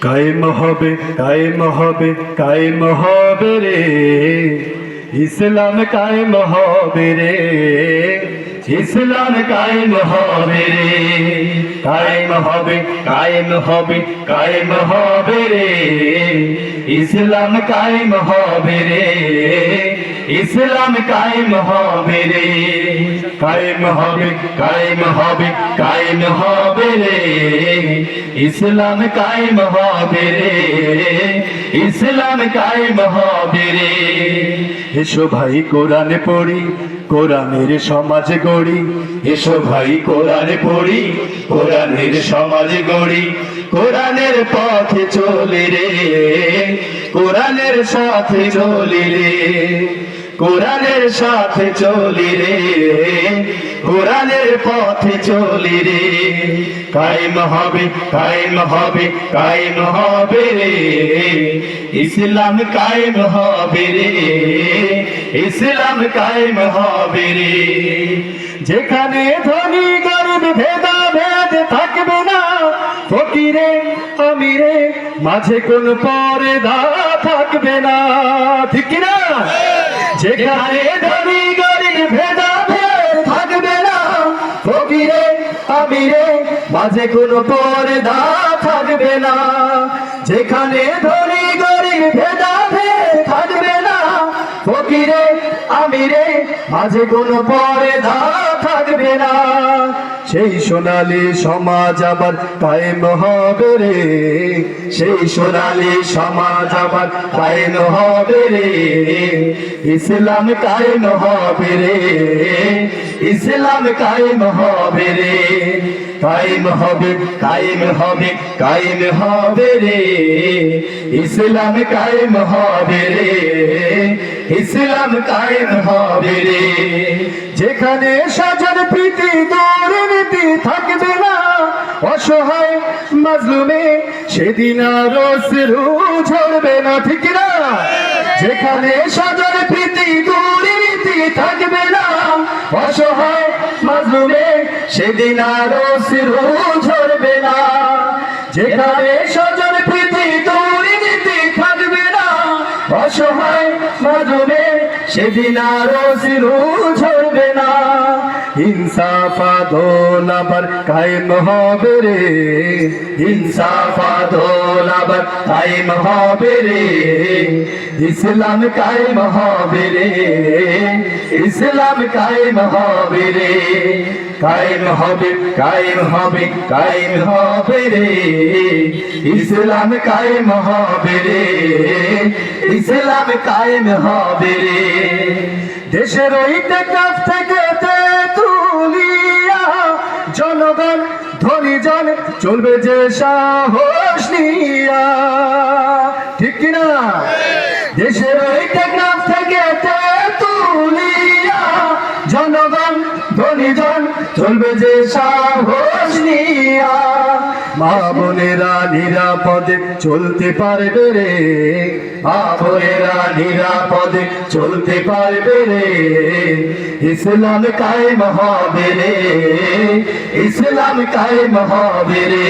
কায়েম হবে কায়েম হবে কায়েম হবে রে। ইসলাম কায়েম হবে রে। ইসলাম কায়েম হবে রে। কায়েম হবে কায়েম হবে কায়েম হবে রে। ইসলাম কায়েম হবে রে। ইসলাম কায়েম হবে রে। কায়েম হবে কায়েম হবে কায়েম হবে রে। ইসলাম কায়েম হবে রে। ইসলাম কায়েম হবে রে। এসো ভাই কোরআন পড়ি, কোরআনের সমাজ গড়ি। এসো ভাই কোরআন পড়ি, কোরআনের সমাজ গড়ি। কোরআনের পথে চলে রে। কোরআনের সাথে চলে রে। কোরআনের সাথে চলি রে, কোরআনের পথে চলি রে। কায়েম হবে কায়েম হবে কায়েম হবে রে। ইসলাম কায়েম হবে রে, ইসলাম কায়েম হবে রে। যেখানে ধনী, গরিব ভেদা ভেদ থাকবে না, ফকিরে, আমিরে, মাঝে কোন পর্দা থাকবে না। ঠিক না যেখানে ধনী গরিব ভেদাভে থাকবে না, ফকিরে, আমিরে, মাঝে কোন পর্দা থাকবে না। যেখানে ধনী গরিব ভেদা ভেদ থাকবে না, ফকিরে আমিরে মাঝে কোনো ধা থাকবে না। সেই সোনালি সমাজ আবার কায়েম হবে রে। সেই সোনালি সমাজ আবার কায়েম হবে রে। ইসলাম কায়েম হবে রে। ইসলাম কায়েম হবে রে। কায়েম হবে কায়েম হবে কায়েম হবে রে। ইসলাম কায়েম হবে রে। ইসলাম কায়েম হবে রে। যেখানে সাজার প্রীতি, দুর্নীতি থাকবে না, অসহায় মাজলুমে সেদিন আর অশ্রু ঝরবে না, ঠিক না? যেখানে সাজার প্রীতি, দুর্নীতি থাকবে না অসহায় মাজলুমে সেদিন আর অশ্রু ঝরবে না। যেখানে সাজার প্রীতি দুর্নীতি থাকবে না। অসহায় মাজলুমে সেদিন আর অশ্রু ঝরবে না। ইনসাফ আদল আবার কায়েম হবে রে। ইনসাফ আদল আবার কায়েম হবে রে। ইসলাম কায়েম হবে রে। ইসলাম কায়েম হবে রে। কায়েম হবে কায়েম হবে কায়েম হবে রে। ইসলাম কায়েম হবে রে। ইসলাম কায়েম হবে রে। দেশের ওইতে কাছ থেকে তুলিয়া জনগণ ধনী জন চলবে যে সাহস নিয়া। ঠিক কিনা? দেশের ওইতে কাছ চলবে যে সাহস নিয়া, মা বোনেরা নিরাপদে চলতে পারবে রে। মা বোনেরা নিরাপদে চলতে পারবে রে। ইসলাম কায়েম হবে রে, ইসলাম কায়েম হবে রে।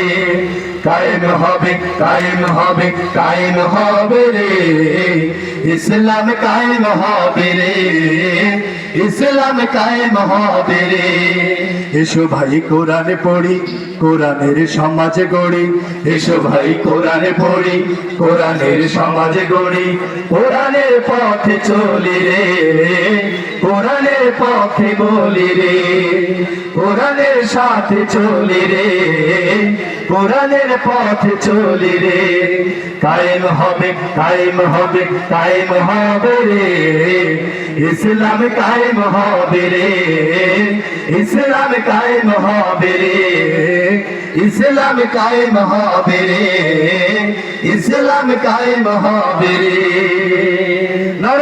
কায়েম হবে কায়েম হবে কায়েম হবে রে। ইসলাম কায়েম হবে রে, ইসলাম কায়েম হবে রে। এসো ভাই, কোরআনে পড়ি, কোরআনের সমাজে গড়ি। এসো ভাই, কোরআনে পড়ি, কোরআনের সমাজে গড়ি। কোরআনের পথে চলি রে, কোরআনের পথে বলি রে। কোরআনের সাথে চলি রে, কোরআনের পথে চলি রে। কায়েম হবে কায়েম হবে কায়েম হবে রে। ইসলাম কায়েম হবে রে, ইসলাম কায়েম হবে রে। ইসলাম কায়েম হবে রে, ইসলাম কায়েম হবে রে।